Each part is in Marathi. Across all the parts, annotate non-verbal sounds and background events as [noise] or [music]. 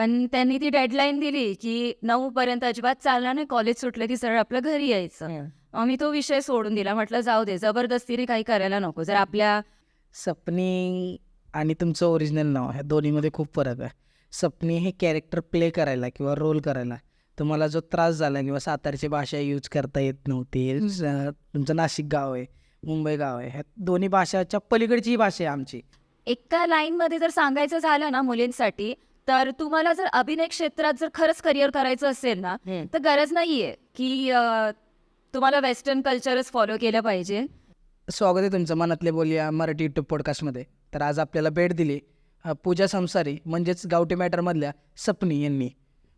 पण त्यांनी ती डेडलाईन दिली की नऊ पर्यंत अजिबात चालणार नाही. कॉलेज सुटलं की सरळ आपलं घरी यायचं. मी तो विषय सोडून दिला. म्हटलं जाऊ दे जबरदस्तीने काही करायला नको. जर आपल्या सपनी आणि तुमचं ओरिजिनल नाव ह्या दोन्हीमध्ये खूप फरक आहे. सपनी हे कॅरेक्टर प्ले करायला किंवा रोल करायला तुम्हाला जो त्रास झाला किंवा सातारची भाषा यूज करता येत नव्हती. तुमचं नाशिक गाव आहे मुंबई गाव आहे ह्या दोन्ही भाषाच्या पलीकडची भाषा आहे आमची. एका लाईन मध्ये जर सांगायचं झालं ना मुलींसाठी तर तुम्हाला जर अभिनय क्षेत्रात जर खरंच करिअर करायचं असेल ना तर गरज नाहीये की अं, तुम्हाला वेस्टर्न कल्चरच फॉलो केलं पाहिजे. स्वागत आहे तुमचं मनातले बोलूया मराठी यूट्यूब पॉडकास्टमध्ये तर आज आपल्याला भेट दिली अ, पूजा संसारी म्हणजेच गावठी मॅटरमधल्या सपनी यांनी.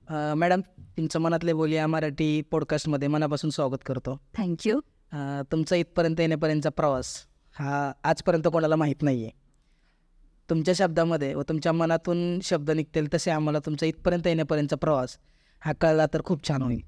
अ, मॅडम तुमचं मनातले बोलूया मराठी पॉडकास्टमध्ये मनापासून स्वागत करतो. थँक्यू अ, तुमचा इथपर्यंत येण्यापर्यंतचा प्रवास हा आजपर्यंत कोणाला माहीत नाही आहे तुमच्या शब्दामध्ये व तुमच्या मनातून शब्द निघतील तसे आम्हाला तुमचा इथपर्यंत येण्यापर्यंतचा प्रवास हा कळला तर खूप छान होईल.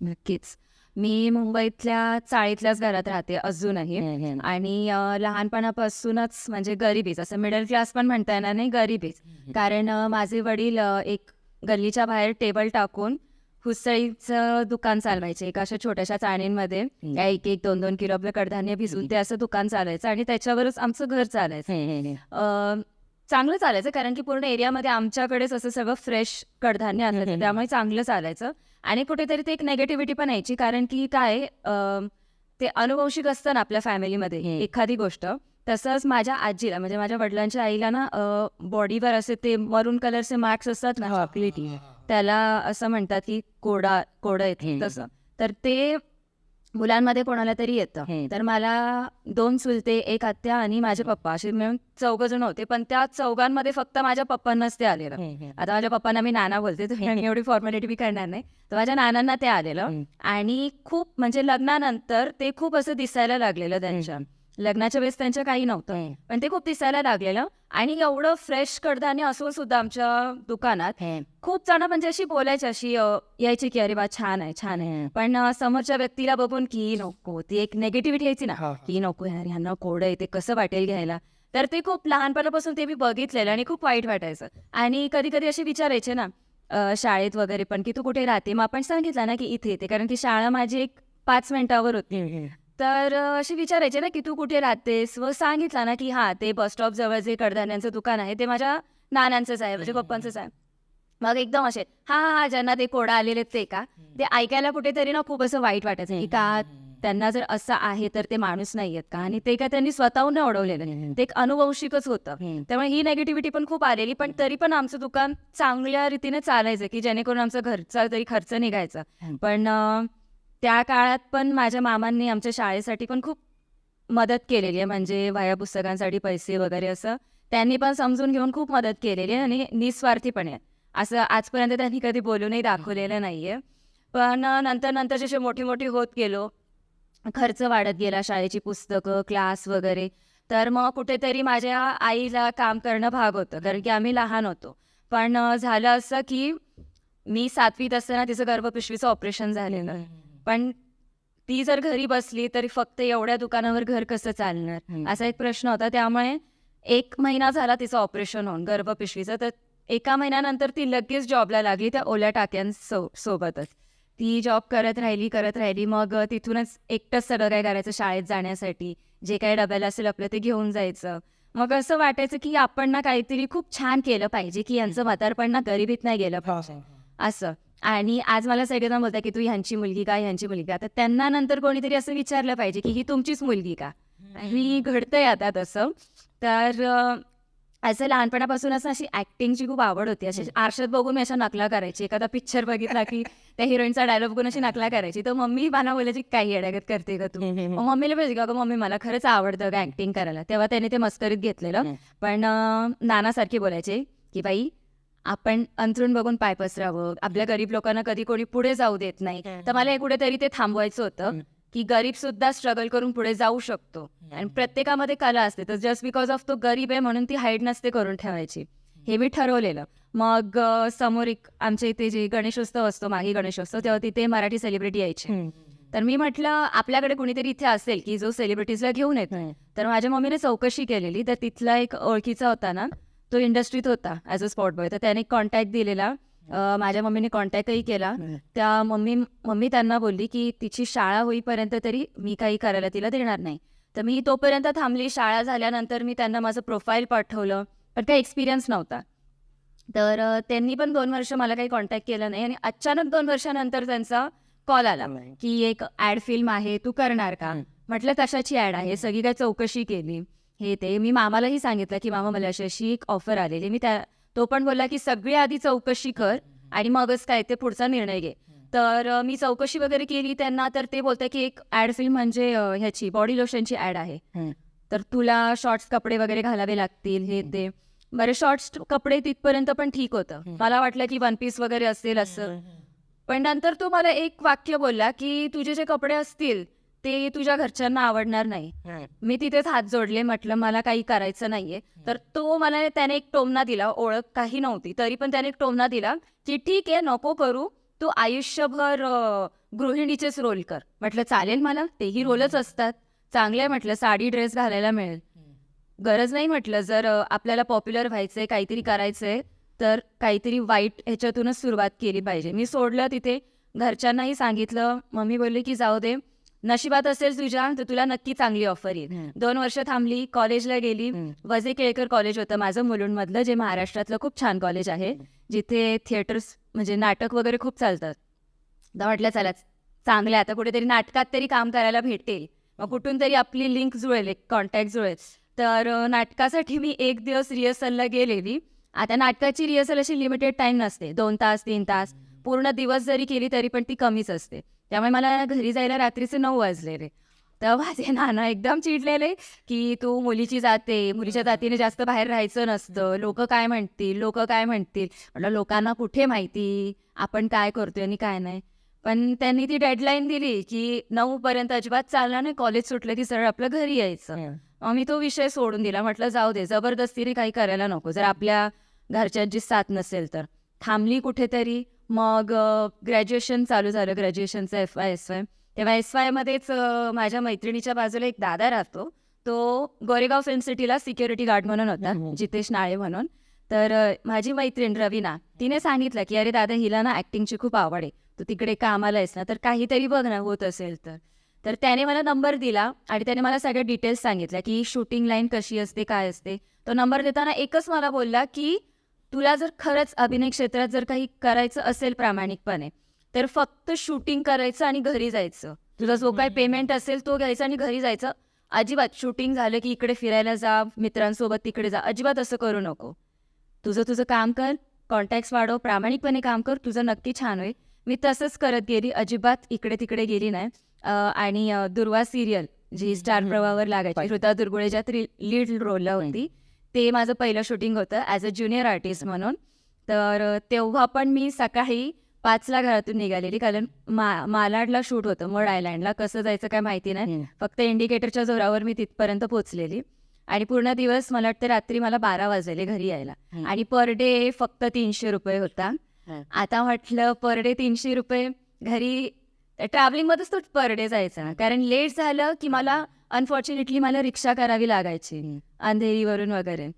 नक्कीच. मी मुंबईतल्या चाळीतल्याच घरात राहते अजूनही. आणि लहानपणापासूनच म्हणजे गरिबीच असं मिडल क्लास पण म्हणता येणार नाही गरिबीच. कारण माझे वडील एक गल्लीच्या बाहेर टेबल टाकून हुसळीचं दुकान चालवायचे एका अशा छोट्याशा चाळणींमध्ये. एक एक दोन दोन किलो आपलं कडधान्य भिजून ते असं दुकान चालायचं आणि त्याच्यावरच आमचं घर चालायचं. चांगलं चालायचं कारण की पूर्ण एरियामध्ये आमच्याकडेच असं सगळं फ्रेश कडधान्य असायचं त्यामुळे चांगलं चालायचं. आणि कुठेतरी ते एक नेगेटिव्हिटी पण यायची कारण की काय ते अनुवंशिक असतं ना आपल्या फॅमिलीमध्ये एखादी गोष्ट. तसंच माझ्या आजीला म्हणजे माझ्या वडिलांच्या आईला ना बॉडीवर असे ते मरून कलरचे मार्क्स असतात ना चॉकलेटी त्याला असं म्हणतात की कोडा कोडं येते तसं. तर ते मुलांमध्ये कोणाला तरी येतं. तर मला दोन चुलते एक आत्या आणि माझे पप्पा असे मिळून चौघ जण होते. पण त्या चौघांमध्ये फक्त माझ्या पप्पांनाच ते आलेलं. आता माझ्या पप्पांना मी नाना बोलते एवढी फॉर्मॅलिटी मी करणार नाही. तर माझ्या नानांना ते आलेलं. आणि खूप म्हणजे लग्नानंतर ते खूप असं दिसायला लागलेलं त्यांच्या. लग्नाच्या वेळेस त्यांच्या काही नव्हतं. पण ते खूप दिसायला लागलेलं. आणि एवढं फ्रेश कडधान्य असून सुद्धा आमच्या दुकानात. खूप जण म्हणजे अशी बोलायची अशी अ, यायची की अरे वा छान आहे छान आहे. पण अ, समोरच्या व्यक्तीला बघून की नको ती एक नेगेटिव्हिटी यायची ना. हा. की नको यार ह्यांना कोड आहे ते कसं वाटेल घ्यायला. तर ते खूप लहानपणापासून ते मी बघितलेलं आणि खूप वाईट वाटायचं. आणि कधी कधी असे विचारायचे ना अ, शाळेत वगैरे पण की तू कुठे राहते? मग आपण सांगितलं ना की इथे येते. कारण की शाळा माझी एक पाच मिनिटावर होती. तर असे विचारायचे ना की तू कुठे राहतेस? व सांगितलं ना की हा ते बस स्टॉप जवळ जे कडधान्यांचं दुकान आहे ते माझ्या नानांचंच आहे म्हणजे पप्पांचंच आहे. मग एकदम असे हा हा हा ज्यांना ते कोडा आलेले ते का? ते ऐकायला कुठेतरी ना खूप असं वाईट वाटायचं. की? का त्यांना जर असं आहे तर ते माणूस नाही आहेत का? आणि ते काय त्यांनी स्वतःहून ओढवलेलं ते एक अनुवंशिकच होतं. त्यामुळे ही नेगेटिव्हिटी पण खूप आलेली पण तरी पण आमचं दुकान चांगल्या रीतीने चालायचं की जेणेकरून आमचा घरचा तरी खर्च निघायचा. पण त्या काळात पण माझ्या मामांनी आमच्या शाळेसाठी पण खूप मदत केलेली आहे. म्हणजे वह्या पुस्तकांसाठी पैसे वगैरे असं त्यांनी पण समजून घेऊन खूप मदत केलेली आहे आणि निस्वार्थीपणे असं आजपर्यंत त्यांनी कधी बोलूनही दाखवलेलं नाही आहे पण नंतर नंतर जसे मोठी मोठी होत गेलो खर्च वाढत गेला शाळेची पुस्तकं क्लास वगैरे तर मग कुठेतरी माझ्या आईला काम करणं भाग होतं कारण की आम्ही लहान होतो. पण झालं असं की मी सातवीत असताना तिचं गर्भपिशवीचं ऑपरेशन झालेलं. पण ती जर घरी बसली तरी फक्त एवढ्या दुकानावर घर कसं चालणार? असा एक प्रश्न होता. त्यामुळे एक महिना झाला तिचं ऑपरेशन होऊन गर्भपिशवीचं. तर एका महिन्यानंतर ती लगेच जॉबला लागली त्या ओल्या टाक्यांसो सोबतच. ती जॉब करत राहिली करत राहिली. मग तिथूनच एकटंच सगळं काय करायचं शाळेत जाण्यासाठी? जे काही डब्याला असेल आपलं ते घेऊन जायचं. मग असं वाटायचं की आपण ना काहीतरी खूप छान केलं पाहिजे की यांचं म्हातारपण ना गरिबीत नाही गेलं पाहिजे. असं. आणि आज मला सगळेजण बोलतात की तू ह्यांची मुलगी का ह्यांची मुलगी का? तर त्यांना नंतर कोणीतरी असं विचारलं पाहिजे की ही तुमचीच मुलगी का? आणि घडतंय आता तसं. तर असं लहानपणापासून असं अशी ऍक्टिंगची खूप आवड होती. अशी आरशात बघून मी अशा नकला करायची. एखादा पिक्चर बघितला की त्या हिरोईनचा डायलॉग बघून अशी नकला करायची. तर मम्मी मला बोलायची काही अडगत करते का तू. मग मम्मीला पाहिजे का "अगं मम्मी मला खरंच आवडतं का ऍक्टिंग करायला. तेव्हा त्याने ते मस्करीत घेतलेलं. पण नानासारखे बोलायचे की बाई आपण अंथरूण बघून पाय पसरावं. आपल्या गरीब लोकांना कधी कोणी पुढे जाऊ देत नाही. तर मला हे कुठेतरी ते थांबवायचं होतं की गरीब सुद्धा स्ट्रगल करून पुढे जाऊ शकतो. आणि प्रत्येकामध्ये कला असते. तर जस्ट बिकॉज ऑफ तो गरीब आहे म्हणून ती हाईट नसते करून ठेवायची. हे मी ठरवलेलं. मग समोर एक आमच्या इथे जे गणेशोत्सव असतो मागे गणेशोत्सव तेव्हा तिथे मराठी सेलिब्रिटी यायचे. तर मी म्हटलं आपल्याकडे कुणीतरी इथे असेल की जो सेलिब्रिटीजला घेऊन येत. तर माझ्या मम्मीने चौकशी केलेली. तर तिथला एक ओळखीचा होता ना तो इंडस्ट्रीत होता ॲज अ स्पॉट बॉय तर त्याने कॉन्टॅक्ट दिलेला. माझ्या मम्मीने कॉन्टॅक्टही केला. त्या मम्मी मम्मी त्यांना बोलली की तिची शाळा होईपर्यंत तरी मी काही करायला तिला देणार नाही. तर मी तोपर्यंत थांबली. शाळा झाल्यानंतर मी त्यांना माझं प्रोफाईल पाठवलं. पण काही एक्सपिरियन्स नव्हता. तर त्यांनी पण दोन वर्ष मला काही कॉन्टॅक्ट केलं नाही. आणि अचानक दोन वर्षानंतर त्यांचा कॉल आला की एक ऍड फिल्म आहे. तू करणार का. म्हटलं कशाची ऍड आहे. सगळी काय चौकशी केली. हे ते. मी मामालाही सांगितलं की मामा मला अशी अशी एक ऑफर आलेली. मी त्या तो पण बोलला की सगळी आधी चौकशी कर आणि मगच काय ते पुढचा निर्णय घे. तर मी चौकशी वगैरे केली त्यांना तर ते बोलते की एक ऍड फिल्म म्हणजे ह्याची बॉडी लोशनची ऍड आहे. तर तुला शॉर्ट्स कपडे वगैरे घालावे लागतील हे ते. बरे शॉर्ट्स कपडे तिथपर्यंत पण ठीक होतं. मला वाटलं की वन पीस वगैरे असेल असं. पण नंतर तो मला एक वाक्य बोलला की तुझे जे कपडे असतील ते तुझ्या घरच्यांना आवडणार नाही. मी तिथेच हात जोडले म्हटलं मला काही करायचं नाहीये. तर तो मला त्याने एक टोमना दिला ओळख काही नव्हती. तरी पण त्याने एक टोमना दिला की ठीक आहे नको करू. तू आयुष्यभर गृहिणीचेच रोल कर. म्हटलं चालेल मला तेही रोलच असतात. चांगलं म्हटलं साडी ड्रेस घालायला मिळेल. गरज नाही म्हटलं जर आपल्याला पॉप्युलर व्हायचंय काहीतरी करायचंय तर काहीतरी वाईट ह्याच्यातूनच सुरुवात केली पाहिजे. मी सोडलं तिथे. घरच्यांनाही सांगितलं. मम्मी बोलली की जाऊ दे. नशिबात असेल तुझ्या तर तुला नक्की चांगली ऑफर येईल. दोन वर्ष थांबली कॉलेजला गेली. वजे केळकर कॉलेज होतं माझं मुलुंडमधलं जे महाराष्ट्रातलं खूप छान कॉलेज आहे. जिथे थिएटर्स म्हणजे नाटक वगैरे खूप चालतात. तर म्हटलं चला चांगलं आता कुठेतरी नाटकात तरी काम करायला भेटेल. मग कुठून तरी आपली लिंक जुळेल एक कॉन्टॅक्ट जुळेल. तर नाटकासाठी मी एक दिवस रिहर्सलला गेलेली. आता नाटकाची रिहर्सल अशी लिमिटेड टाइम नसते. दोन तास तीन तास. पूर्ण दिवस जरी केली तरी पण ती कमीच असते. त्यामुळे मला घरी जायला रात्रीचे नऊ वाजलेले तर माझे नाना एकदम चिडलेले की तू मुलीची जाते मुलीच्या जातीने जास्त बाहेर राहायचं नसतं लोक काय म्हणतील लोक काय म्हणतील? म्हटलं लोकांना कुठे माहिती? आपण काय करतोय आणि काय नाही? पण त्यांनी ती डेडलाईन दिली की नऊ पर्यंत अजिबात चालणार नाही कॉलेज सुटलं की सरळ आपलं घरी यायचं. मग मी तो विषय सोडून दिला म्हटलं जाऊ दे जबरदस्तीने काही करायला नको. जर आपल्या घरच्यांची साथ नसेल तर. थांबली कुठेतरी मग ग्रॅज्युएशन चालू झालं ग्रॅज्युएशनचं एफ वाय एस वाय तेव्हा एस वायमध्येच माझ्या मैत्रिणीच्या बाजूला एक दादा राहतो. तो गोरेगाव फिल्म सिटीला सिक्युरिटी गार्ड म्हणून होता हम्म. जितेश नाळे म्हणून. तर माझी मैत्रीण रवीना तिने सांगितलं की अरे दादा हिला ना ऍक्टिंगची खूप आवड आहे. तू तिकडे कामाला आहेस ना तर काहीतरी बघ ना होत असेल तर. तर त्याने मला नंबर दिला आणि त्याने मला सगळ्या डिटेल्स सांगितल्या की शूटिंग लाईन कशी असते काय असते? तो नंबर देताना एकच मला बोलला की तुला जर खरंच अभिनय क्षेत्रात जर काही करायचं असेल प्रामाणिकपणे तर फक्त शूटिंग करायचं आणि घरी जायचं. तुझा जो काही पेमेंट असेल तो घ्यायचा आणि घरी जायचं. अजिबात शूटिंग झालं की इकडे फिरायला जा मित्रांसोबत तिकडे जा अजिबात असं करू नको. तुझं तुझं काम कर कॉन्टॅक्ट्स वाढव प्रामाणिकपणे काम कर तुझं नक्की छान होईल. मी तसंच करत गेली अजिबात इकडे तिकडे गेली नाही. आणि दुर्वा सिरियल जी स्टार प्रवाहावर लागायची पाहिजे. ऋता दुर्गुळे ज्यात लीड रोलला होती. ते माझं पहिलं शूटिंग होतं ॲज अ ज्युनियर आर्टिस्ट म्हणून. तर तेव्हा पण मी सकाळी पाचला घरातून निघालेली. कारण मा मालाडला शूट होतं मड आयलँडला कसं जायचं काय माहिती नाही. फक्त इंडिकेटरच्या जोरावर मी तिथपर्यंत पोहोचलेली. आणि पूर्ण दिवस मला वाटतं रात्री मला बारा वाजले घरी यायला. आणि पर डे फक्त तीनशे रुपये होता. आता म्हटलं पर डे तीनशे रुपये घरी ट्रॅव्हलिंग मध्येच तो पर डे जायचा. कारण लेट झालं की मला अनफॉर्च्युनेटली मला रिक्षा करावी लागायची. अंधेरीवरून वगैरे.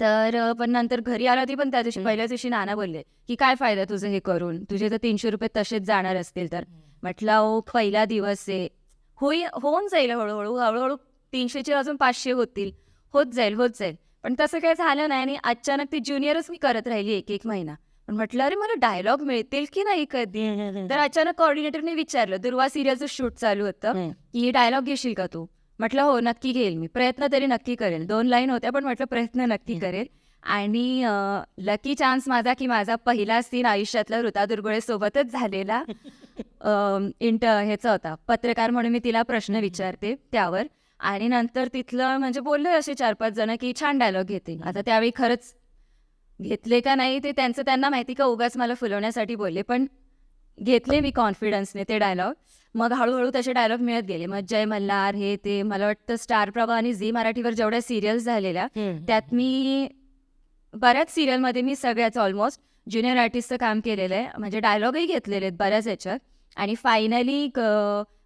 तर पण नंतर घरी आला ती पण त्या दिवशी. पहिल्या दिवशी नाना बोलले की काय फायदा तुझं हे करून? तुझे तर तीनशे रुपये तसेच जाणार असतील तर. म्हटलं ओ पहिला दिवस आहे. होई होऊन जाईल हळूहळू. हळूहळू तीनशेचे अजून पाचशे होतील. होत जाईल होत जाईल. पण तसं काही झालं नाही आणि अचानक ती ज्युनियरच मी करत राहिली एक एक महिना. म्हटलं अरे मला डायलॉग मिळतील की नाही कधी? तर [laughs] अचानक कॉर्डिनेटरने विचारलं दुर्वा सिरियलचं शूट चालू होतं. की डायलॉग घेशील का तू? म्हटलं हो नक्की घेईल मी. प्रयत्न तरी नक्की करेल दोन लाईन होत्या पण म्हटलं प्रयत्न नक्की. करेल आणि लकी चान्स माझा की माझा पहिला सीन आयुष्यातला ऋता दुर्गुळे सोबतच झालेला इंट ह्याचा होता. पत्रकार म्हणून मी तिला प्रश्न विचारते त्यावर. आणि नंतर तिथलं म्हणजे बोलले असे चार पाच जण की छान डायलॉग घेते. आता त्यावेळी खरंच घेतले का नाही ते त्यांचं त्यांना माहिती का उगाच मला फुलवण्यासाठी बोलले पण घेतले मी कॉन्फिडन्सने ते डायलॉग मग हळूहळू तसे डायलॉग मिळत गेले. मग जय मल्हार हे ते मला वाटतं स्टार प्रभा आणि झी मराठीवर जेवढ्या सिरियल्स झालेल्या त्यात मी बऱ्याच सिरियलमध्ये मी सगळ्याच ऑलमोस्ट ज्युनियर आर्टिस्टचं काम केलेलं आहे. म्हणजे डायलॉगही घेतलेले आहेत बऱ्याच याच्यात आणि फायनली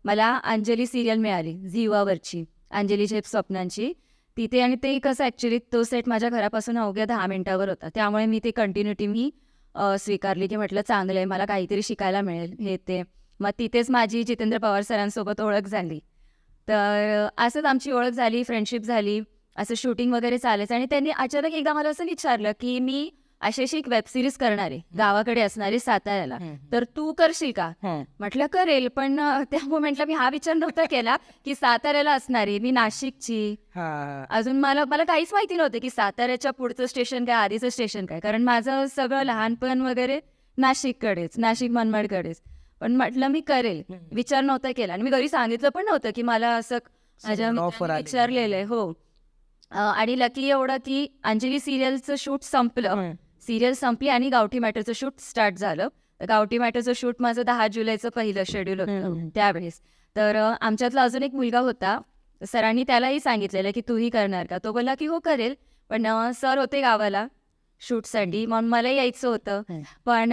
मला अंजली सिरियल मिळाली झिवावरची अंजली झेप स्वप्नांची. तिथे आणि ते कसं ॲक्च्युली तो सेट माझ्या घरापासून अवघ्या दहा मिनिटावर होता. त्यामुळे मी ते कंटिन्युटी मी स्वीकारली की म्हटलं चांगलं आहे मला काहीतरी शिकायला मिळेल हे ते. मग तिथेच माझी जितेंद्र पवार सरांसोबत ओळख झाली. तर असंच आमची ओळख झाली फ्रेंडशिप झाली असं शूटिंग वगैरे चालायचं आणि त्यांनी अचानक एकदा मला असं विचारलं की मी अशी अशी एक वेब सिरीज करणार गावाकडे असणारी साताऱ्याला. तर तू करशील का? म्हटलं करेल पण त्या मोमेंटला मी हा विचार नव्हता केला की साताऱ्याला असणारी मी नाशिकची. अजून मला मला काहीच माहिती नव्हतं की साताऱ्याच्या पुढचं स्टेशन काय आधीचं स्टेशन काय. कारण माझं सगळं लहानपण वगैरे नाशिककडेच नाशिक मनमाडकडेच. पण म्हटलं मी करेल. विचार नव्हता केला. आणि मी घरी सांगितलं पण नव्हतं की मला असं माझ्या. विचारलेलं आहे. हो. आणि लकी एवढं की अंजली सिरियलचं शूट संपलं. सिरियल संपली आणि गावठी मॅटरचं शूट स्टार्ट झालं. तर गावठी मॅटरचं शूट माझं दहा जुलैचं पहिलं शेड्यूल होतं त्यावेळेस. तर आमच्यातला अजून एक मुलगा होता. सरांनी त्यालाही सांगितलेलं की तूही करणार का? तो बोलला की हो करेल. पण सर होते गावाला शूटसाठी. मग मला यायचं होतं. पण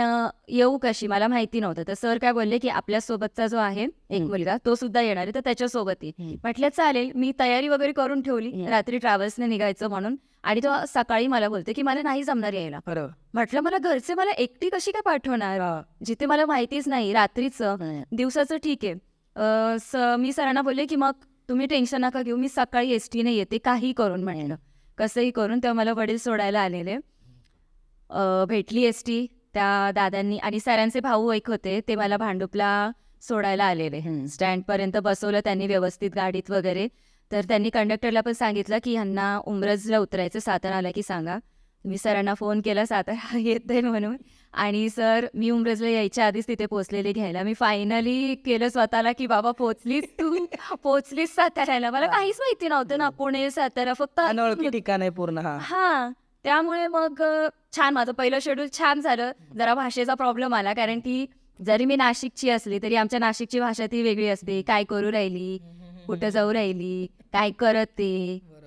येऊ कशी? मला माहिती नव्हतं. तर सर काय बोलले की आपल्या सोबतचा जो आहे एक. मुलगा तो सुद्धा येणार आहे. तर त्याच्यासोबत ये. म्हटलं चालेल. मी तयारी वगैरे करून ठेवली. रात्री ट्रॅव्हल्सने निघायचं म्हणून. आणि तो सकाळी मला बोलते की मला नाही जमणार यायला. बरोबर म्हटलं मला घरचे मला एकटी कशी काय पाठवणार? जिथे मला माहितीच नाही रात्रीचं. दिवसाचं ठीक आहे. स मी सरांना बोलले की मग तुम्ही टेन्शन नका घेऊ मी सकाळी एस टीने येते काही करून म्हणलं कसंही करून तेव्हा मला वडील सोडायला आलेले. अ, भेटली एस टी त्या दादांनी आणि सरांचे भाऊ एक होते ते मला भांडुपला सोडायला आलेले. स्टँडपर्यंत बसवलं त्यांनी व्यवस्थित गाडीत वगैरे. तर त्यांनी कंडक्टरला पण सांगितलं की ह्यांना उमरजला उतरायचं सातारा आला की सांगा. मी सरांना फोन केला सातारा [laughs] येते म्हणून. आणि सर मी उमरजला यायच्या आधीच तिथे पोहोचलेले घ्यायला. मी फायनली केलं स्वतःला की बाबा पोचलीस तू. [laughs] पोचलीस साताऱ्याला. मला काहीच माहिती नव्हतं ना पुणे सातारा फक्त अनोळखी ठिकाण आहे पूर्ण हा. त्यामुळे मग छान माझं पहिलं शेड्यूल छान झालं. जरा भाषेचा प्रॉब्लेम आला कारण की जरी मी नाशिकची असली तरी आमच्या नाशिकची भाषा ती वेगळी असते. काय करू राहिली? कुठं जाऊ राहिली काय करत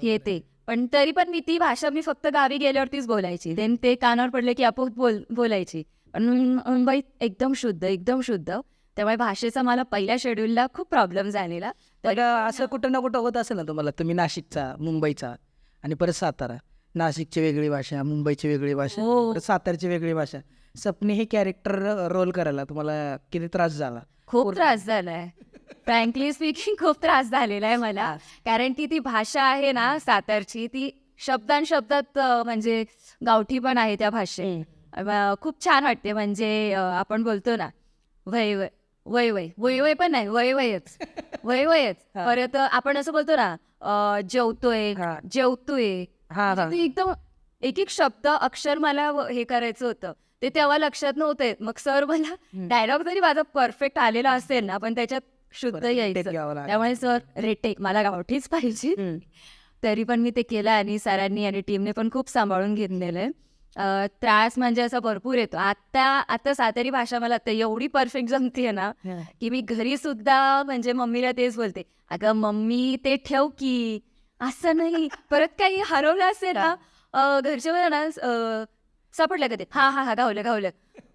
हे ते. पण तरी पण मी ती भाषा मी फक्त गावी गेल्यावरतीच बोलायची. देन ते कानावर पडले की आपोआप बोल बोलायची. पण मुंबईत एकदम शुद्ध एकदम शुद्ध. त्यामुळे भाषेचा मला पहिल्या शेड्यूलला खूप प्रॉब्लेम झालेला. तर असं कुठं ना कुठं होत असेल ना तुम्हाला तुम्ही नाशिकचा मुंबईचा आणि परत सातारा. नाशिकची वेगळी भाषा मुंबईची वेगळी भाषा हो. परत सातारची वेगळी भाषा. सपने हे कॅरेक्टर रोल करायला तुम्हाला किती त्रास झाला? खूप त्रास झालाय. फ्रँकली स्पीकिंग खूप त्रास झालेला आहे मला. कारण की ती भाषा आहे ना सातारची ती शब्दान शब्दात म्हणजे गावठी पण आहे त्या भाषेत. खूप छान वाटते म्हणजे आपण बोलतो ना वय वय वय वय वय वय पण नाही वय वयच वय वयच. परत आपण असं बोलतो ना जेवतोय हा. जेवतोय. म्हणजे एकदम एक एक शब्द अक्षर मला हे करायचं होतं. ते तेव्हा लक्षात नव्हते. मग सर मला. डायलॉग जरी माझा परफेक्ट आलेला असेल ना पण त्याच्यात शुद्ध यायचं. त्यामुळे सर रेटेक मला गावठीच पाहिजे. तरी पण मी ते केलं आणि सरांनी आणि टीमने पण खूप सांभाळून घेतलेलं आहे. त्रास म्हणजे असा भरपूर येतो. आता आता सातारी भाषा मला आता एवढी परफेक्ट जमतीये ना की मी घरी सुद्धा म्हणजे मम्मीला तेच बोलते. अगं मम्मी ते ठेव की. असं नाही. परत काही हरवलं असेल ना घरचे ना सापडलं का ते? हा हा हा गावलं गावलं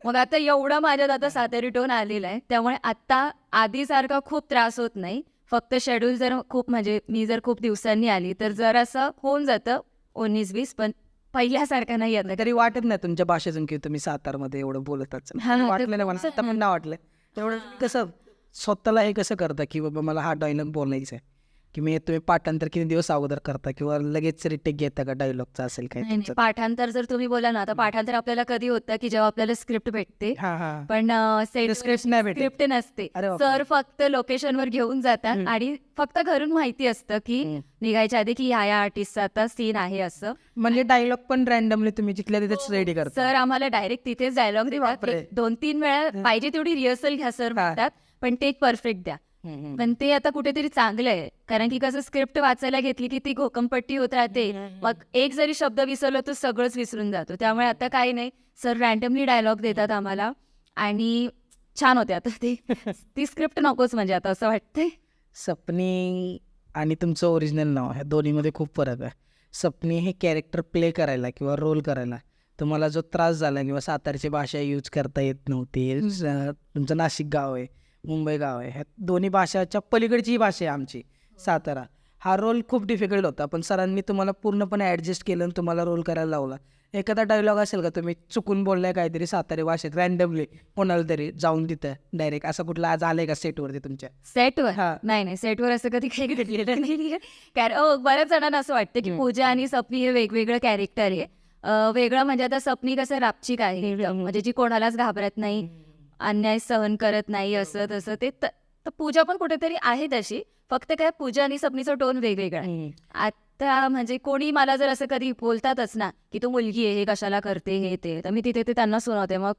मग आता एवढा माझ्यात आता सातारी टोन आलेला आहे. त्यामुळे आता आधीसारखा खूप त्रास होत नाही. फक्त शेड्यूल जर खूप म्हणजे मी जर खूप दिवसांनी आली तर जरासं होऊन जातं उन्नीस वीस पण पहिल्यासारखं नाही आता तरी वाटत नाही तुमच्या भाषेतून की तुम्ही सातारमध्ये एवढं बोलतच वाटलं नाही मला. वाटलं. तेवढं कसं स्वतःला हे कसं करता की बाबा मला हा डायलॉग बोलायचा आहे की मी तुम्ही पाठांतर किती दिवस अगोदर करता किंवा लगेच रिटेक घेता का डायलॉगचा असेल काय नाही, नाही. तुमचं? पाठांतर जर तुम्ही बोला ना तर पाठांतर आपल्याला कधी होतं की जेव्हा आपल्याला स्क्रिप्ट भेटते हा हा पण स्क्रिप्ट नाही भेटत स्क्रिप्ट नसते अरे बापरे. सर फक्त लोकेशनवर घेऊन जातात हम्म. आणि फक्त घरून माहिती असतं की हम्म. निघायच्या आधी की ह्या या आर्टिस्टचा आता सीन आहे असं म्हणजे डायलॉग पण रॅन्डमली तुम्ही जिथल्या तिथेच रेडी करता सर आम्हाला डायरेक्ट तिथेच डायलॉग देतात बापरे. एक दोन तीन वेळा पाहिजे तेवढी रिहर्सल घ्या सर म्हणतात पण ते परफेक्ट द्या. पण ते आता कुठेतरी चांगलं आहे. कारण की कसं स्क्रिप्ट वाचायला घेतली की ती घोकमपट्टी होत राहते. मग एक जरी शब्द विसरलो तर सगळंच विसरून जातो. त्यामुळे आता काही नाही. सर रॅन्डमली डायलॉग देतात आम्हाला. आणि छान होते आता ते. ती स्क्रिप्ट नकोच म्हणजे आता असं वाटतंय. सपनी आणि तुमचं ओरिजिनल नाव ह्या दोन्हीमध्ये खूप फरक आहे. सपनी हे कॅरेक्टर प्ले करायला किंवा रोल करायला तुम्हाला जो त्रास झाला किंवा सातारची भाषा यूज करता येत नव्हती. तुमचं नाशिक गाव आहे. मुंबई गाव आहे. ह्या दोन्ही भाषाच्या पलीकडची ही भाषा आहे आमची सातारा. हा रोल खूप डिफिकल्ट होता पण सरांनी तुम्हाला पूर्णपणे ॲडजस्ट केलं आणि तुम्हाला रोल करायला लावला. एखादा डायलॉग असेल का तुम्ही चुकून बोललाय काहीतरी सातारी भाषेत रॅन्डमली कोणाला तरी जाऊन तिथं डायरेक्ट असं कुठलं आज आलंय का सेटवरती तुमच्या? सेटवर हा. नाही नाही सेटवर असं कधी काही घडलेलं नाही कारण बऱ्याच जणांना असं वाटतं की पूजा आणि सपनी हे वेगवेगळं कॅरेक्टर आहे. वेगळं म्हणजे आता सपनी कसं रापचिक आहे म्हणजे जी कोणालाच घाबरत नाही. अन्याय सहन करत नाही असं तसं ते त- तर पूजा पण कुठेतरी आहे तशी फक्त काय पूजा आणि सपनीचा टोन वेगवेगळा आहे. आता म्हणजे कोणी मला जर असं कधी बोलतातच ना की तू मुलगी आहे हे कशाला करते हे ते तर मी तिथे ते त्यांना सुनावते. मग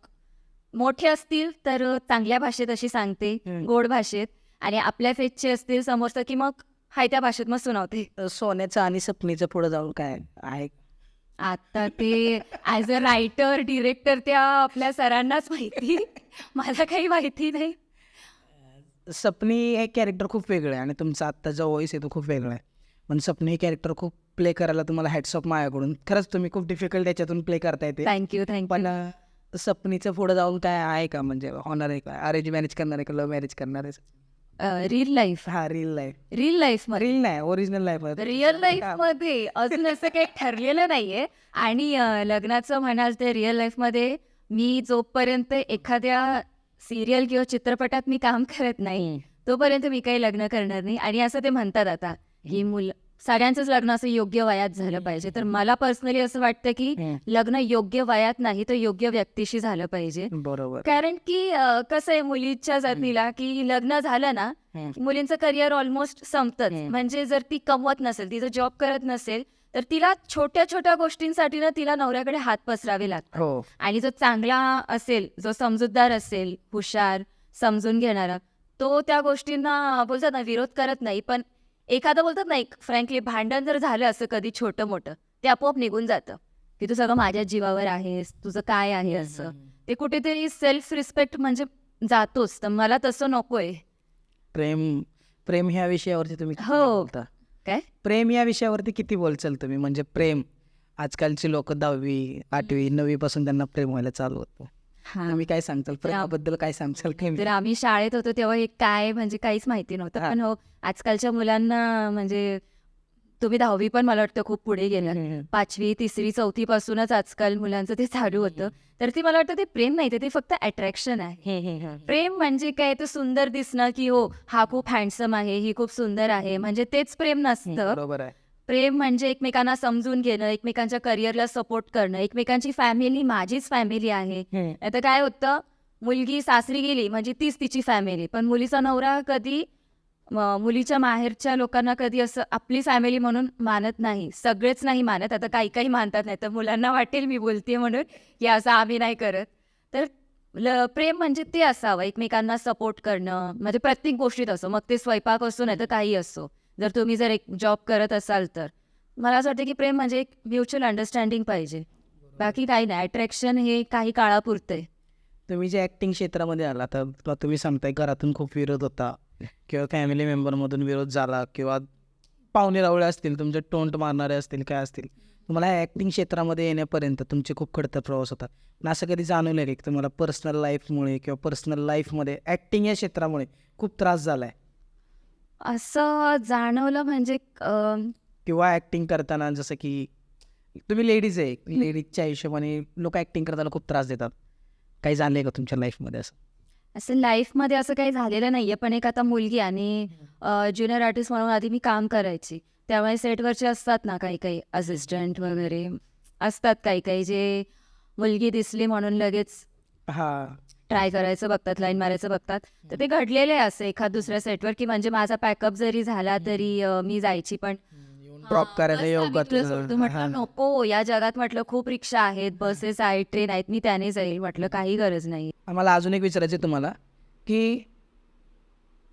मोठे असतील तर चांगल्या भाषेत अशी सांगते हम्म. गोड भाषेत. आणि आपल्या फेजचे असतील समोरचं की मग हाय त्या भाषेत मग सुनावते. सोन्याचं आणि सपनीचं पुढे जाऊन काय आहे? आता ते ॲज अ रायटर डिरेक्टर त्या आपल्या सरांनाच माहिती. मला काही माहिती नाही. सपनी हे कॅरेक्टर खूप वेगळं आहे आणि तुमचा आत्ताचा वॉईस आहे तो खूप वेगळा आहे. पण सपनी हे कॅरेक्टर खूप प्ले करायला तुम्हाला हॅट्सऑफ माझ्याकडून खरंच तुम्ही खूप डिफिकल्ट याच्यातून प्ले करता येते थँक्यू थँक्यू पण सपनीचं पुढे जाऊन काय आहे का? म्हणजे होणार आहे का? अरेंज मॅरेज करणार आहे का? लव्ह मॅरेज करणार आहे? रिअल लाईफ हा रील लाईफ रिअल लाईफमध्ये. रील नाही ओरिजिनल लाईफ रिअल लाईफमध्ये अजून असं काही ठरलेलं नाहीये. आणि अं, लग्नाचं म्हणाल तर रिअल लाईफमध्ये मी जोपर्यंत एखाद्या सिरियल किंवा चित्रपटात मी काम करत नाही तोपर्यंत मी काही लग्न करणार नाही. आणि असं ते म्हणतात आता की मुल सगळ्यांचंच लग्न असं योग्य वयात झालं पाहिजे. तर मला पर्सनली असं वाटतं की लग्न योग्य वयात नाही तर योग्य व्यक्तीशी झालं पाहिजे. बरोबर. कारण की कसं आहे मुलीच्या जातीला की लग्न झालं ना. मुलींचं करिअर ऑलमोस्ट संपतच. हम्म. म्हणजे जर ती कमवत नसेल तिचं जॉब करत नसेल तर तिला छोट्या छोट्या गोष्टींसाठी ना तिला नवऱ्याकडे हात पसरावे लागतात. हो. आणि जो चांगला असेल जो समजूतदार असेल हुशार समजून घेणारा तो त्या गोष्टींना बोलतात ना विरोध करत नाही. पण एखादं बोलतात नाही फ्रँकली भांडण जर झालं असं कधी छोटं मोठं ते आपोआप निघून जातं. की तू सगळं माझ्या जीवावर आहेस तुझं काय आहे असं. ते कुठेतरी सेल्फ रिस्पेक्ट म्हणजे जातोच. तर मला तसं नकोय. प्रेम प्रेम ह्या विषयावरती तुम्ही हो. बोलता? काय? प्रेम या विषयावरती किती बोलचाल तुम्ही? म्हणजे प्रेम आजकालची लोक दहावी आठवी नववी पासून त्यांना प्रेम व्हायला चालू होतं. तुम्ही काय सांगताल? प्रेमाबद्दल काय सांगताल? काय तर आम्ही शाळेत होतो तेव्हा हे काय म्हणजे काहीच माहिती नव्हतं. हा. पण हो आजकालच्या मुलांना म्हणजे तुम्ही दहावी पण मला वाटतं खूप पुढे गेलं पाचवी तिसरी चौथी पासूनच आजकाल मुलांचं ते चालू होतं. तर ती मला वाटतं ते प्रेम नाही ते- ते फक्त अट्रॅक्शन आहे. प्रेम म्हणजे काय? तर सुंदर दिसणं की हो हा खूप हँडसम आहे ही खूप सुंदर आहे. म्हणजे तेच प्रेम नसतं. बरोबर आहे. प्रेम म्हणजे एकमेकांना समजून घेणं एकमेकांच्या करिअरला सपोर्ट करणं. एकमेकांची फॅमिली माझीच फॅमिली आहे. आता काय होतं? मुलगी सासरी गेली म्हणजे तीच तिची फॅमिली पण मुलीचा नवरा कधी मुलीच्या माहेरच्या लोकांना कधी असं आपली फॅमिली म्हणून मानत नाही. सगळेच नाही मानत. आता काही काही मानतात नाही तर मुलांना वाटेल मी बोलते म्हणून की असं आम्ही नाही करत. तर ल प्रेम म्हणजे ते असावं एकमेकांना सपोर्ट करणं. म्हणजे प्रत्येक गोष्टीत असो. मग ते स्वयंपाक असो नाही तर काही असो. जर तुम्ही जर एक जॉब करत असाल तर. मला असं वाटतं की प्रेम म्हणजे एक म्युच्युअल अंडरस्टँडिंग पाहिजे. बाकी काही नाही अट्रॅक्शन हे काही काळापुरतं. आहे तुम्ही जे ऍक्टिंग क्षेत्रामध्ये आला तर तुम्ही सांगताय घरातून खूप विरोध होता किंवा फॅमिली मेंबरमधून विरोध झाला किंवा पाहुणे रावळे असतील तुमचे टोंट मारणारे असतील काय असतील तुम्हाला ॲक्टिंग क्षेत्रामध्ये येण्यापर्यंत तुमचे खूप खडतर प्रवास होतात. पण असं कधी जाणवलं आहे की तुम्हाला पर्सनल लाईफमुळे किंवा पर्सनल लाईफमध्ये ॲक्टिंग या क्षेत्रामुळे खूप त्रास झाला आहे असं जाणवलं म्हणजे अं, किंवा ॲक्टिंग करताना जसं की तुम्ही लेडीज आहे लेडीजच्या हिशोबाने लोक ॲक्टिंग करताना खूप त्रास देतात. काही आहे का तुमच्या लाईफमध्ये असं? असं लाईफमध्ये असं काही झालेलं नाहीये पण एक आता मुलगी आणि ज्युनियर आर्टिस्ट म्हणून आधी मी काम करायची. त्यामुळे सेटवरचे असतात ना काही काही असिस्टंट वगैरे असतात काही काही जे मुलगी दिसली म्हणून लगेच हां. ट्राय करायचं बघतात लाईन मारायचं बघतात. तर ते घडलेलं आहे असं एखाद दुसऱ्या सेटवर की म्हणजे माझा पॅकअप जरी झाला तरी मी जायची पण ड्रॉप करायला नको या जगात म्हटलं खूप रिक्षा आहेत बसेस आहेत ट्रेन आहेत मी त्याने जाईल म्हटलं काही गरज नाही. आम्हाला अजून एक विचारायचं तुम्हाला की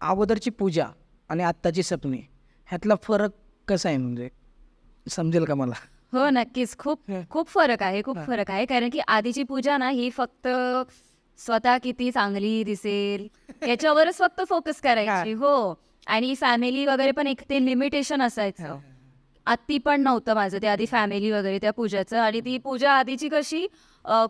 अगोदरची पूजा आणि आत्ताची सपनी ह्यातला फरक कसा आहे म्हणजे? समजेल का मला? हो नक्कीच. खूप. खूप फरक आहे खूप. फरक आहे. कारण की आधीची पूजा ना ही फक्त स्वतः किती चांगली दिसेल? याच्यावरच फक्त फोकस करायची हो. आणि फॅमिली वगैरे पण एक ते लिमिटेशन असायचं अति पण नव्हतं माझं ते आधी फॅमिली वगैरे त्या पूजाचं. आणि ती पूजा आधीची कशी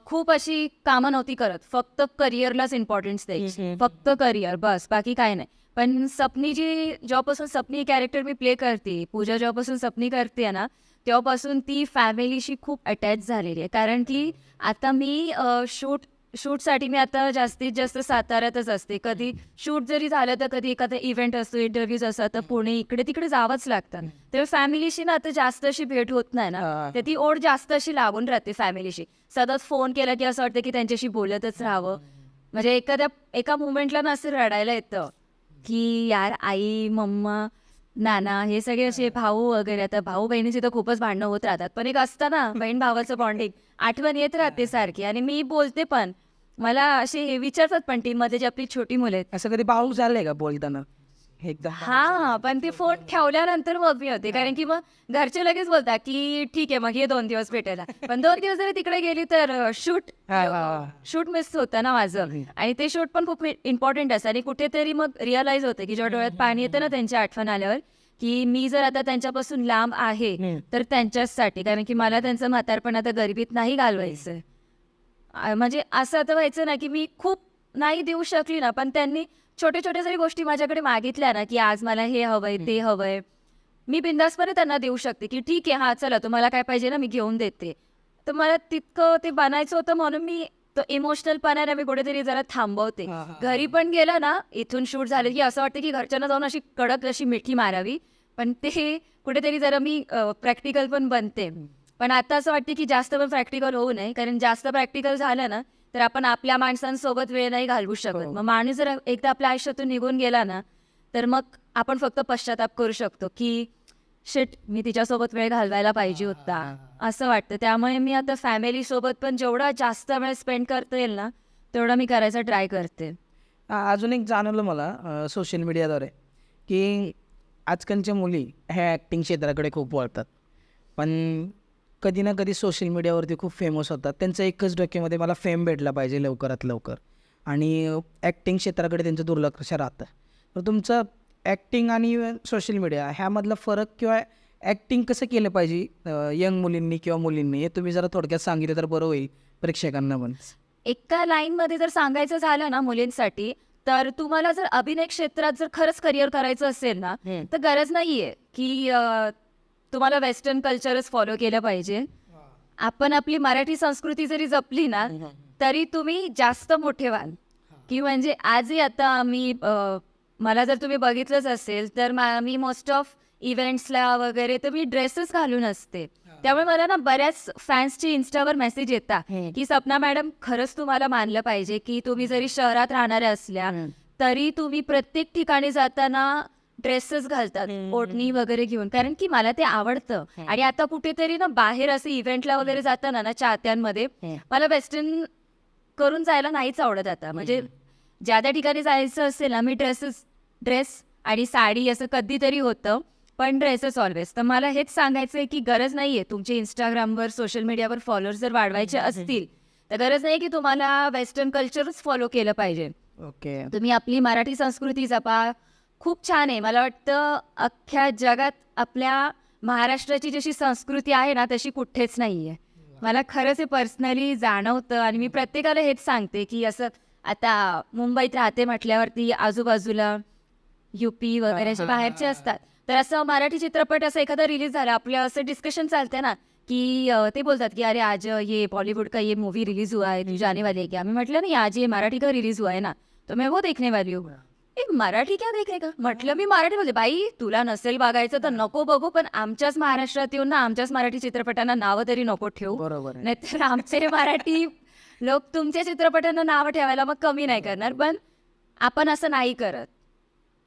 खूप अशी कामं नव्हती करत. फक्त करिअरलाच इम्पॉर्टन्स द्यायची. फक्त करिअर बस. बाकी काय नाही. पण सपनी जी जेव्हापासून सपनी कॅरेक्टर मी प्ले करते पूजा जेव्हापासून सपनी करते ना तेव्हापासून ती फॅमिलीशी खूप अटॅच झालेली आहे. कारण की आता मी शूट शूटसाठी मी आता जास्तीत जास्त साताऱ्यातच असते. कधी शूट जरी झालं तर कधी एखादा इव्हेंट असतो इंटरव्ह्यूज असतात तर पुणे इकडे तिकडे जावंच लागतं. तेव्हा फॅमिलीशी ना आता जास्त अशी भेट होत नाही ना. तर ती ओढ जास्त अशी लागून राहते फॅमिलीशी सतत फोन केला की असं वाटतं की त्यांच्याशी बोलतच राहावं. म्हणजे एखाद्या एका मुमेंटला ना असं रडायला येतं की यार आई मम्मा नाना हे सगळे असे भाऊ वगैरे. आता भाऊ बहिणीची तर खूपच भांडणं होत राहतात. पण एक असतं ना बहीण भावाचं बॉन्डिंग आठवण येत राहते सारखी. आणि मी बोलते पण मला असे हे विचारतात पण टीममध्ये जी आपली छोटी मुलं आहेत. असं कधी भाऊक झालंय का बोलताना? एकदम हा पण ते फोन ठेवल्यानंतर मग मी होते. कारण की मग घरचे लगेच बोलतात की ठीक आहे मग ये दोन दिवस भेटायला. पण दोन दिवस जरी तिकडे गेली तर शूट हा, हा, हा. शूट मिस होतं ना माझं. आणि ते शूट पण खूप इम्पॉर्टंट असतं. आणि कुठेतरी मग रिअलाइज होतं की जेव्हा डोळ्यात पाणी येतं ना त्यांची आठवण आल्यावर की मी जर आता त्यांच्यापासून लांब आहे. तर त्यांच्याचसाठी. कारण की मला त्यांचं म्हातारपण आता गरिबीत नाही घालवायचं. म्हणजे असं आता व्हायचं ना की मी खूप नाही देऊ शकली ना पण त्यांनी छोट्या छोट्या जरी गोष्टी माझ्याकडे मागितल्या ना की आज मला हे हवंय ते हवंय मी बिंदासपणे त्यांना देऊ शकते की ठीक आहे हा चला तुम्हाला काय पाहिजे ना मी घेऊन देते. तर मला तितकं ते बनायचं होतं म्हणून मी तो इमोशनल पणा मी कुठेतरी जरा थांबवते. घरी पण गेलं ना इथून शूट झालं की असं वाटतं की घरच्यांना जाऊन अशी कडक अशी मिठी मारावी. पण ते कुठेतरी जरा मी प्रॅक्टिकल पण बनते. पण आता असं वाटतं की जास्त पण प्रॅक्टिकल होऊ नये. कारण जास्त प्रॅक्टिकल झालं ना तर आपण आपल्या माणसांसोबत वेळ नाही घालवू शकत. हो. मग माणूस जर एकदा आपल्या आयुष्यातून निघून गेला ना तर मग आपण फक्त पश्चाताप करू शकतो की शिट मी तिच्यासोबत वेळ घालवायला पाहिजे होता. असं वाटतं. त्यामुळे मी आता फॅमिली सोबत पण जेवढा जास्त वेळ स्पेंड करता येईल ना तेवढा मी करायचा ट्राय करते. अजून एक जाणवलं मला सोशल मीडियाद्वारे की आजकालच्या मुली ह्या ॲक्टिंग क्षेत्राकडे खूप वळतात. पण कधी ना कधी सोशल मीडियावरती खूप फेमस होतात. त्यांचं एकच डोक्यामध्ये मला फेम भेटला पाहिजे लवकरात लवकर. आणि ॲक्टिंग क्षेत्राकडे त्यांचं दुर्लक्ष राहतं. तर तुमचं ॲक्टिंग आणि सोशल मीडिया ह्यामधला फरक किंवा ॲक्टिंग कसं केलं पाहिजे यंग मुलींनी किंवा मुलींनी हे तुम्ही जरा थोडक्यात सांगितलं तर बरं होईल प्रेक्षकांना पण. एका लाईन मध्ये जर सांगायचं झालं ना मुलींसाठी तर तुम्हाला जर अभिनय क्षेत्रात जर खरंच करिअर करायचं असेल ना. तर गरज नाहीये की तुम्हाला वेस्टर्न कल्चरच फॉलो केलं पाहिजे. आपण आपली मराठी संस्कृती जरी जपली ना तरी तुम्ही जास्त मोठे व्हाल. की म्हणजे आजही आता अं, मला जर तुम्ही बघितलंच असेल तर मा- मी मोस्ट ऑफ इव्हेंट्सला वगैरे तर मी ड्रेसेस घालून असते. त्यामुळे मला ना बऱ्याच फॅन्सचे इन्स्टावर मेसेज येतात की सपना मॅडम खरंच तुम्हाला मानलं पाहिजे की तुम्ही जरी शहरात राहणाऱ्या असल्या तरी तुम्ही प्रत्येक ठिकाणी जाताना ड्रेसेस घालतात ओढणी वगैरे घेऊन. कारण की मला ते आवडतं. आणि आता कुठेतरी ना बाहेर असं इव्हेंटला वगैरे जाताना ना चाहत्यांमध्ये मला वेस्टर्न करून जायला नाहीच आवडत आता. म्हणजे ज्या त्या ठिकाणी जायचं असेल ना मी ड्रेसेस ड्रेस आणि साडी असं कधीतरी होतं पण ड्रेसेस ऑलवेज तर मला हेच सांगायचं आहे की गरज नाहीये. तुमचे इंस्टाग्रामवर सोशल मीडियावर फॉलोअर्स जर वाढवायचे असतील तर गरज नाही की तुम्हाला वेस्टर्न कल्चरच फॉलो केलं पाहिजे. ओके तुम्ही आपली मराठी संस्कृती जपा खूप छान आहे. मला वाटतं अख्ख्या जगात आपल्या महाराष्ट्राची जशी संस्कृती आहे ना तशी कुठेच नाही आहे मला खरंच हे पर्सनली जाणवतं आणि मी प्रत्येकाला हेच सांगते की असं आता मुंबईत राहते म्हटल्यावरती आजूबाजूला युपी वगैरे बाहेरचे असतात. तर असं मराठी चित्रपट असं एखादा रिलीज झाला आपलं असं डिस्कशन चालते ना की ते बोलतात की अरे आज ये बॉलीवुड का ये मूवी रिलीज हुआ है जाने वाली है क्या? मी म्हटलं नाही आज ये मराठी का रिलीज हुआ है ना? तो मैं वो देखने वाली हूँ. ए मराठी क्या देखेगा म्हटलं मी मराठी बोलते. बाई तुला नसेल बघायचं तर नको बघू पण आमच्याच महाराष्ट्रात येऊन ना आमच्याच मराठी चित्रपटांना नावं तरी नको ठेवू. बरोबर आहे. नाहीतर आमचे मराठी लोक तुमच्या चित्रपटांना नावं ठेवायला मग कमी नाही करणार. पण आपण असं नाही करत.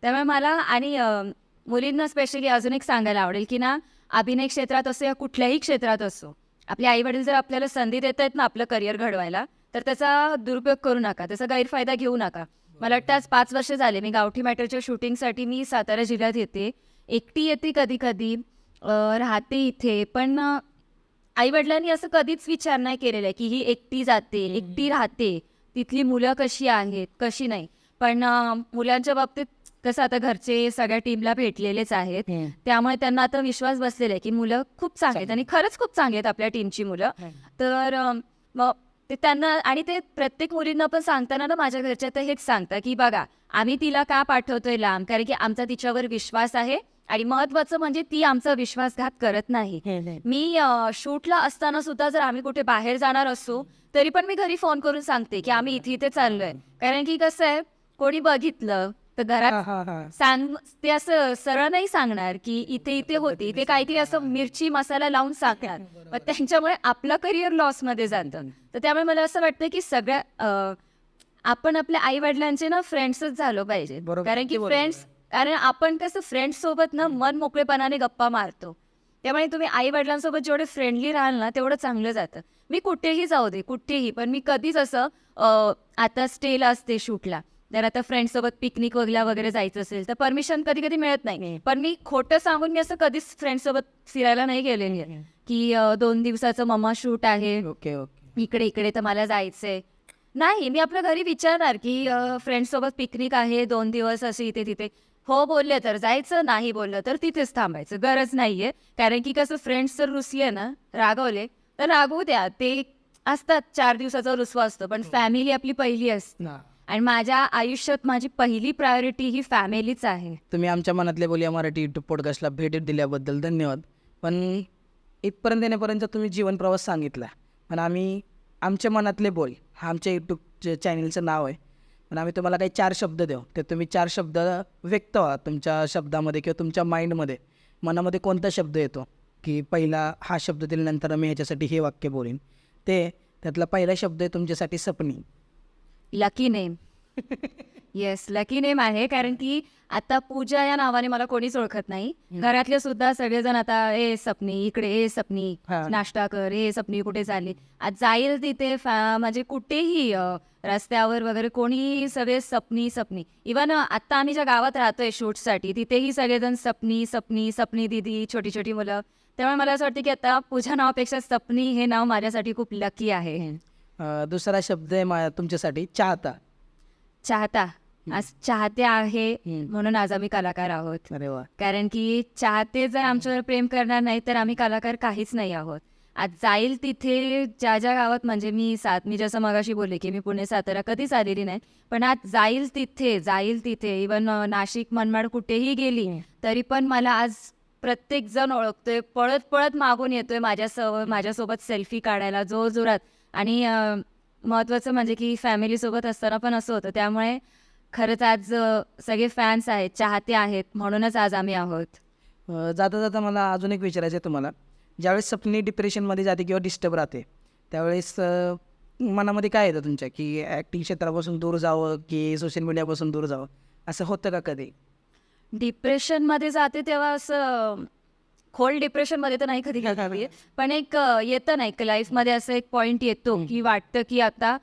त्यामुळे मला आणि अं, मुलींना स्पेशली अजून एक सांगायला आवडेल की ना अभिनय क्षेत्रात असो या कुठल्याही क्षेत्रात असो आपले आई वडील जर आपल्याला संधी देत आहेत ना आपलं करिअर घडवायला तर त्याचा दुरुपयोग करू नका त्याचा गैरफायदा घेऊ नका. मला वाटतं आज पाच वर्ष झाले. मी गावठी मॅटरच्या शूटिंगसाठी मी सातारा जिल्ह्यात येते. एकटी येते कधी कधी राहते इथे. पण आई वडिलांनी असं कधीच विचार नाही केलेला आहे की ही एकटी जाते एकटी राहते. तिथली मुलं कशी आहेत कशी नाही. पण मुलांच्या बाबतीत कसं आता घरचे सगळ्या टीमला भेटलेलेच आहेत. त्यामुळे त्यांना आता विश्वास बसलेला आहे की मुलं खूप चांगली आहेत. आणि खरंच खूप चांगली आहेत आपल्या टीमची मुलं. तर मग ते त्यांना आणि ते प्रत्येक मुलींना पण सांगताना ना माझ्या घरच्या तर हेच सांगता की बघा आम्ही तिला का पाठवतोय लांब? कारण की आमचा तिच्यावर विश्वास आहे आणि महत्वाचं म्हणजे ती आमचा विश्वासघात करत नाही. मी अ, शूटला असताना सुद्धा जर आम्ही कुठे बाहेर जाणार असू तरी पण मी घरी फोन करून सांगते की आम्ही इथे इथे चाललोय. कारण की कसं आहे कोणी बघितलं तर घरात हा हा हा. सांग ते असं सरळ नाही सांगणार की इथे इथे होती ते काहीतरी असं मिरची मसाला लावून सांगणार. मग त्यांच्यामुळे आपलं करिअर लॉसमध्ये जातं. तर त्यामुळे मला असं वाटतं की सगळ्या अं, आपण आपल्या आई वडिलांचे ना फ्रेंड्सच झालो पाहिजे बरोबर, कारण की फ्रेंड्स कारण आपण कसं फ्रेंड्स सोबत ना मन मोकळेपणाने गप्पा मारतो. त्यामुळे तुम्ही आई वडिलांसोबत जेवढे फ्रेंडली राहाल ना तेवढं चांगलं जातं. मी कुठेही जाऊ दे कुठेही. पण मी कधीच असं अं, आता स्टेला असते शूटला तर आता फ्रेंड सोबत पिकनिक वगैरे वगैरे जायचं असेल तर परमिशन कधी कधी मिळत नाही. पण मी खोटं सांगून मी असं कधीच फ्रेंड सोबत फिरायला नाही गेलेली. आहे. की अं, दोन दिवसाचं ममा शूट आहे. Okay okay. इकडे इकडे तर मला जायचंय. नाही मी आपल्या घरी विचारणार की फ्रेंड सोबत पिकनिक आहे दोन दिवस असे इथे तिथे. हो बोलले तर. जायचं नाही बोललं तर तिथेच थांबायचं. गरज नाहीये. कारण की कसं फ्रेंड्स जर रुसले ना रागवले. तर रागवू द्या. ते असतात चार दिवसाचा रुसवा असतो. पण फॅमिली आपली पहिली असते. ना. आणि माझ्या आयुष्यात माझी पहिली प्रायोरिटी ही फॅमिलीच आहे. तुम्ही आमच्या मनातले बोलूया मराठी यूट्यूब पॉडकास्टला भेट दिल्याबद्दल धन्यवाद. पण इथपर्यंत येण्यापर्यंत तुम्ही जीवन प्रवास सांगितला. पण आम्ही आमच्या मनातले बोल हा आमच्या यूट्यूब चॅनलचं नाव आहे. पण आम्ही तुम्हाला काही चार शब्द देऊ. ते तुम्ही चार शब्द व्यक्त व्हा तुमच्या शब्दामध्ये किंवा तुमच्या माइंडमध्ये मनामध्ये कोणता शब्द येतो? की पहिला हा शब्द दिल्यानंतर मी ह्याच्यासाठी हे वाक्य बोलीन. ते त्यातला पहिला शब्द आहे तुमच्यासाठी सपनी. Lucky name yes lucky name आहे कारण की आता पूजा या नावाने मला कोणीच ओळखत नाही. घरातले सुद्धा सगळेजण आता ए सपनी इकडे ए सपनी हा. नाश्ता कर ए सपनी कुठे चालली? आज जाईल तिथे फा- म्हणजे कुठेही अ, रस्त्यावर वगैरे कोणीही सगळे सपनी सपनी. इवन आता आम्ही ज्या गावात राहतोय शूटसाठी तिथेही सगळेजण सपनी सपनी सपनी दिदी छोटी छोटी मुलं. त्यामुळे मला असं वाटतं की आता पूजा नावापेक्षा सपनी हे नाव माझ्यासाठी खूप लकी आहे. अं, दुसरा शब्द आहे मा तुमच्यासाठी चाहता. चाहता. आज चाहते आहे हम्म. म्हणून आज आम्ही कलाकार आहोत. अरे वा. कारण की चाहते जर आमच्यावर प्रेम करणार नाही तर आम्ही कलाकार काहीच नाही आहोत. आज जाईल तिथे ज्या ज्या गावात म्हणजे मी सात मी जसं मगाशी बोलले की मी पुणे सातारा कधीच आलेली नाही पण आज जाईल तिथे जाईल तिथे इवन नाशिक मनमाड कुठेही गेली तरी पण मला आज प्रत्येक जण ओळखतोय पळत पळत मागून येतोय माझ्या माझ्यासोबत सेल्फी काढायला जोर जोरात आणि अं, महत्वाचं म्हणजे की फॅमिली सोबत असताना पण असं होतं. त्यामुळे खरंच आज सगळे फॅन्स आहेत चाहते आहेत म्हणूनच आज आम्ही आहोत. जाता जाता मला अजून एक विचारायचं आहे तुम्हाला. ज्यावेळेस सपनी डिप्रेशनमध्ये जाते किंवा डिस्टर्ब राहते त्यावेळेस मनामध्ये काय येतं तुमच्या? की ॲक्टिंग क्षेत्रापासून दूर जावं की सोशल मीडियापासून दूर जावं? असं होतं का कधी? डिप्रेशनमध्ये जाते तेव्हा असं खोल डिप्रेशनमध्ये तर नाही कधी [laughs] गेली. पण एक येतं ना एक लाईफमध्ये असं एक पॉइंट येतो की वाटतं की आता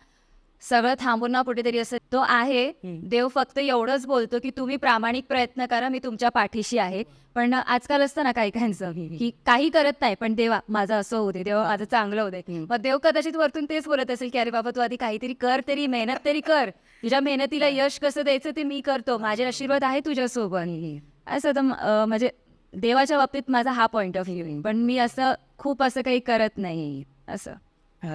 सगळं थांबून ना कुठेतरी असं तो आहे. देव फक्त एवढंच बोलतो की तुम्ही प्रामाणिक प्रयत्न करा मी तुमच्या पाठीशी आहे. पण आजकाल असतं ना काही काहींचं की काही करत नाही पण देवा माझं असं होते देवा माझं चांगलं होते मग देव कदाचित वरतून तेच बोलत असेल की अरे बाबा तू आधी काहीतरी कर तरी मेहनत तरी कर. तुझ्या मेहनतीला यश कसं द्यायचं ते मी करतो. माझे आशीर्वाद आहे तुझ्यासोबत. असं तर म्हणजे देवाच्या बाबतीत माझा हा पॉइंट ऑफ व्ह्यू पण मी असं खूप असं काही करत नाही असं.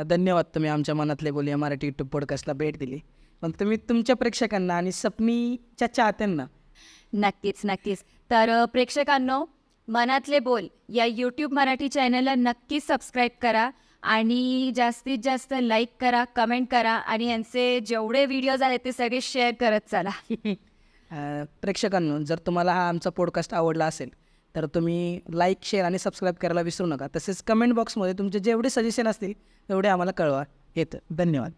धन्यवाद तुम्ही आमच्या मनातले बोलिया मराठी यूट्यूब पॉडकास्टला भेट दिली. पण तुम्ही तुमच्या प्रेक्षकांना आणि सपनीच्या चाहत्यांना. नक्कीच नक्कीच. तर प्रेक्षकांनो मनातले बोल या यूट्यूब मराठी चॅनलला नक्कीच सबस्क्राईब करा आणि जास्तीत जास्त लाईक करा कमेंट करा आणि यांचे जेवढे व्हिडिओज आहेत ते सगळे शेअर करत चला. [laughs] प्रेक्षकांनो जर तुम्हाला हा आमचा पॉडकास्ट आवडला असेल तर तुम्ही लाईक शेअर आणि सबस्क्राईब करायला विसरू नका. तसेच कमेंट बॉक्समध्ये तुमचे जेवढे सजेशन असतील तेवढे आम्हाला कळवा. येतं. धन्यवाद.